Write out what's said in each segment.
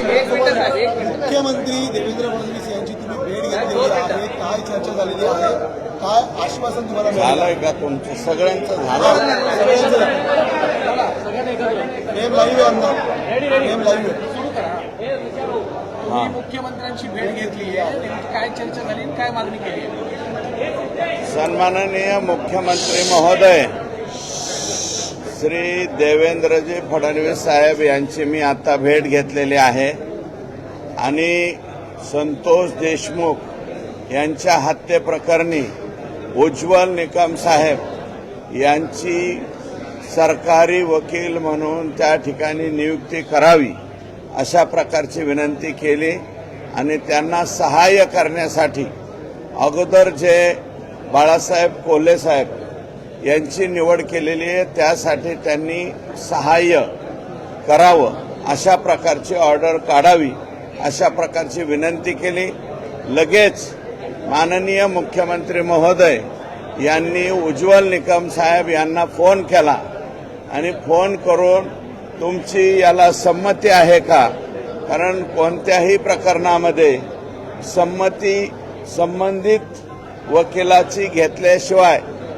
मुख्यमंत्री देवेंद्र फडणवीस यांची तुम्ही भेट घेतलेली आहे. काय चर्चा झालेली आहे? काय आश्वासन तुम्हाला झालंय का तुमचं? सगळ्यांचं झालं लाईव्ह आहे लाईव्ह आहे. हा. मुख्यमंत्र्यांची भेट घेतली आहे. काय चर्चा झाली आणि काय मागणी केली आहे? सन्माननीय मुख्यमंत्री महोदय श्री देवेंद्रजी फडणवीस साहेब यांची मी आता भेट घेतलेली आहे. आणि संतोष देशमुख यांच्या हत्येप्रकरणी उज्ज्वल निकम साहेब यांची सरकारी वकील म्हणून त्या ठिकाणी नियुक्ती करावी अशा प्रकारची विनंती केली आणि त्यांना सहाय्य करण्यासाठी अगोदर जे बाळासाहेब कोल्हे साहेब यांची निवड केलेली आहे त्यासाठी त्यांनी सहाय्य करावं. अशा प्रकारची ऑर्डर काढावी अशा प्रकारची विनंती केली. लगेच माननीय मुख्यमंत्री महोदय यांनी उज्ज्वल निकम साहेब यांना फोन केला आणि फोन करून तुमची याला संमती आहे का? कारण कोणत्याही प्रकरणामध्ये संमती संबंधित वकिलाची घेतल्याशिवाय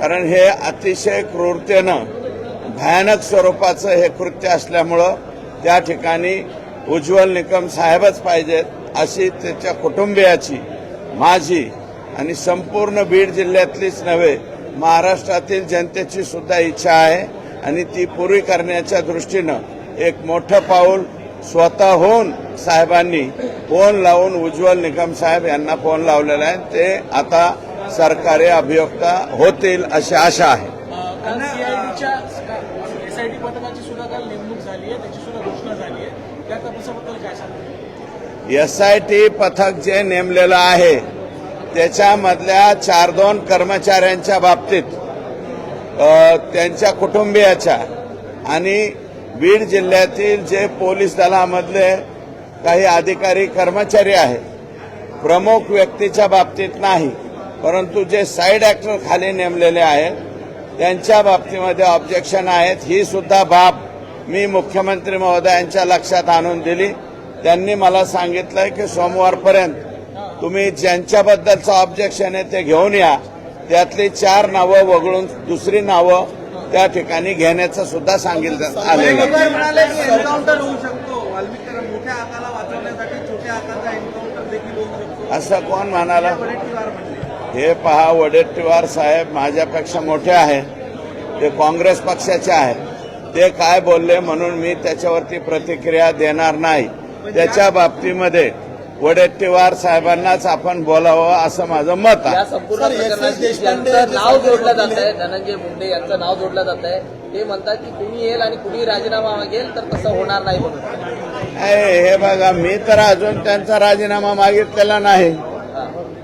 कारण हे अतिशय क्रूरतेनं भयानक स्वरूपाचं हे कृत्य असल्यामुळं त्या ठिकाणी उज्ज्वल निकम साहेबच पाहिजेत अशी त्याच्या कुटुंबियाची माझी आणि संपूर्ण बीड जिल्ह्यातलीच नव्हे महाराष्ट्रातील जनतेची सुद्धा इच्छा आहे आणि ती पूर्वी करण्याच्या दृष्टीनं एक मोठं पाऊल स्वतःहून साहेबांनी फोन लावून उज्ज्वल निकम साहेब यांना फोन लावलेला आहे. ते आता सरकारी अभियोक्ता होतील अशी आशा आहे. एसआयटी पथकाची सुद्धा काल नेमणूक झाली आहे त्याची सुद्धा घोषणा झाली आहे. त्या तपासाबद्दल काय सांगा एस आय टी पथक जे नेमलेलं आहे त्याच्यामधल्या चार दोन कर्मचाऱ्यांच्या बाबतीत त्यांच्या कुटुंबियाच्या आणि बीड जिल्ह्यातील जे पोलीस दलामधले काही अधिकारी कर्मचारी आहेत प्रमुख व्यक्तीच्या बाबतीत नाही. परंतु जे साईड ऍक्टर खाली नेमलेले आहेत त्यांच्या बाबतीमध्ये ऑब्जेक्शन आहेत. ही सुद्धा बाब मी मुख्यमंत्री महोदयांच्या लक्षात आणून दिली. त्यांनी मला सांगितलंय की सोमवारपर्यंत तुम्ही ज्यांच्याबद्दलचं ऑब्जेक्शन आहे ते घेऊन या. त्यातली चार नावं वगळून दुसरी नावं त्या ठिकाणी घेण्याचं सुद्धा सांगितलं आलेलं असं कोण म्हणले? हे पहा वडेट्टीवार साहेब माझ्यापेक्षा मोठे आहेत. ते काँग्रेस पक्षाचे आहेत. ते काय बोलले म्हणून मी त्याच्यावरती प्रतिक्रिया देणार नाही. त्याच्या बाबतीमध्ये वडेट्टीवार साहेबांनाच आपण बोलावं असं माझं मत आहे. नाव जोडलं जात आहे. धनंजय मुंडे यांचं नाव जोडलं जात आहे. ते म्हणतात की कुणी येईल आणि कुणी राजीनामा मागेल तर तसं होणार नाही म्हणून. हे हे बघा मी तर अजून त्यांचा राजीनामा मागितलेला नाही.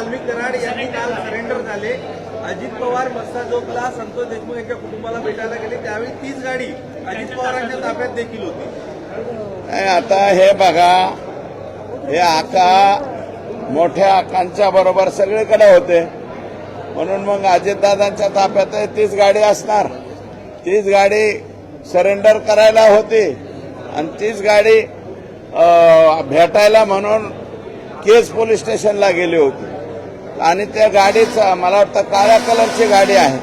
मालवी कराड यांनी काल सरेंडर झाले. अजित पवार मस्ताजोगला संतोष देशमुख यांच्या कुटुंबाला भेटायला गेले. त्यावेळी तीच गाडी अजित पवारांच्या ताब्यात देखील होती. आता हे बघा हे आका मोठ्या आकांच्या बरोबर सगळीकडे होते. म्हणून मग अजितदादांच्या ताब्यात आहे तीच गाडी असणार. तीच गाडी सरेंडर करायला होती. आणि तीच गाडी भेटायला म्हणून केज पोलीस स्टेशनला गेली होती. आणि त्या गाडीचं मला वाटतं काळ्या कलरची गाडी आहे.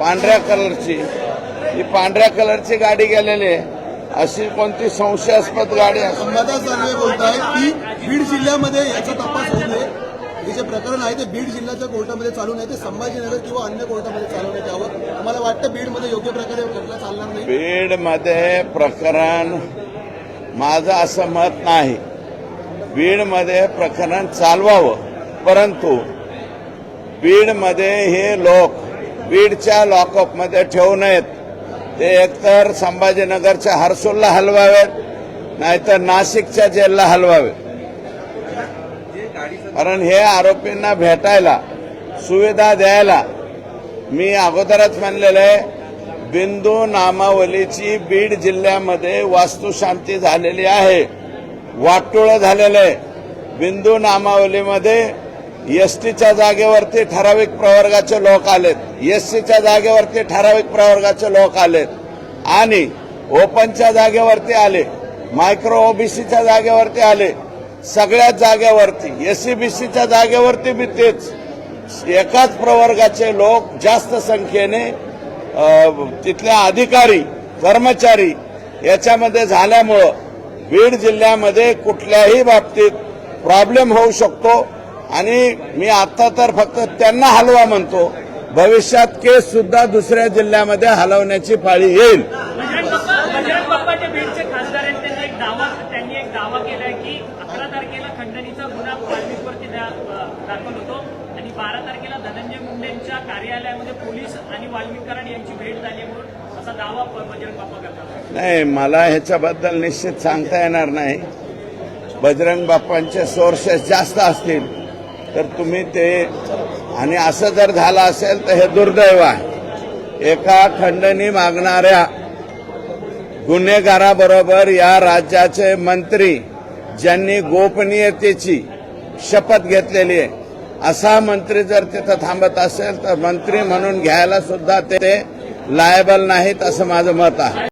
पांढऱ्या कलरची. ही पांढऱ्या कलरची गाडी गेलेली आहे. अशी कोणती संशयास्पद गाडी अंबादास दानवे बोलतायत की बीड जिल्ह्यामध्ये याचा तपास होऊ नये हे जे प्रकरण आहे ते बीड जिल्ह्याच्या कोर्टामध्ये चालू नाही ते संभाजीनगर किंवा अन्य कोर्टामध्ये चालवण्यात यावं तुम्हाला वाटतं बीडमध्ये योग्य प्रकारे खटला चालणार नाही. बीडमध्ये प्रकरण माझं असं मत नाही. बीडमध्ये प्रकरण चालवावं. परंतु बीडमध्ये हे लोक बीडच्या लॉकअपमध्ये ठेवू नयेत. ते एकतर संभाजीनगरच्या हर्सूलला हलवावेत नाहीतर नाशिकच्या जेलला हलवावेत. कारण हे आरोपींना भेटायला सुविधा द्यायला मी अगोदरच म्हणलेलं आहे बिंदू नामावलीची बीड जिल्ह्यामध्ये वास्तुशांती झालेली आहे. वाटोळं झालेलं आहे. बिंदू नामावलीमध्ये एसटीच्या जागेवरती ठराविक प्रवर्गाचे लोक आलेत. एससीच्या जागेवरती ठराविक प्रवर्गाचे लोक आलेत. आणि ओपनच्या जागेवरती आले मायक्रो ओबीसीच्या जागेवरती आले. सगळ्याच जागेवरती एससीबीसीच्या जागेवरती बी तेच. एकाच प्रवर्गाचे लोक जास्त संख्येने तिथल्या अधिकारी कर्मचारी याच्यामध्ये झाल्यामुळं बीड जिल्ह्यामध्ये कुठल्याही बाबतीत प्रॉब्लेम होऊ शकतो. आणि मी आता तर फक्त त्यांना हलवा म्हणतो. भविष्यात केस सुद्धा दुसऱ्या जिल्ह्यामध्ये हलवण्याची पाळी येईल. बजरंग बाप्पा बजरंग बाप्पाच्या बीडचे खासदार आहेत त्यांचा एक दावा त्यांनी एक दावा केलाय की अकरा तारखेला खंडणीचा गुन्हा वाल्मिकवरती दा- दाखल होतो. आणि बारा तारखेला धनंजय मुंडेंच्या कार्यालयामध्ये पोलीस आणि वाल्मिकरण यांची भेट झाली म्हणून असा दावा ब- बजरंग बाप्पा करतात. नाही मला ह्याच्याबद्दल निश्चित सांगता येणार नाही. बजरंग बाप्पांचे सोर्सेस जास्त असतील. तर तुम्ही ते आणि असं जर झालं असेल तर हे दुर्दैव आहे. एका खंडणी मागणाऱ्या गुन्हेगाराबरोबर या राज्याचे मंत्री ज्यांनी गोपनीयतेची शपथ घेतलेली आहे असा मंत्री जर तिथं थांबत असेल तर मंत्री म्हणून घ्यायला सुद्धा ते लायबल नाहीत असं माझं मत आहे.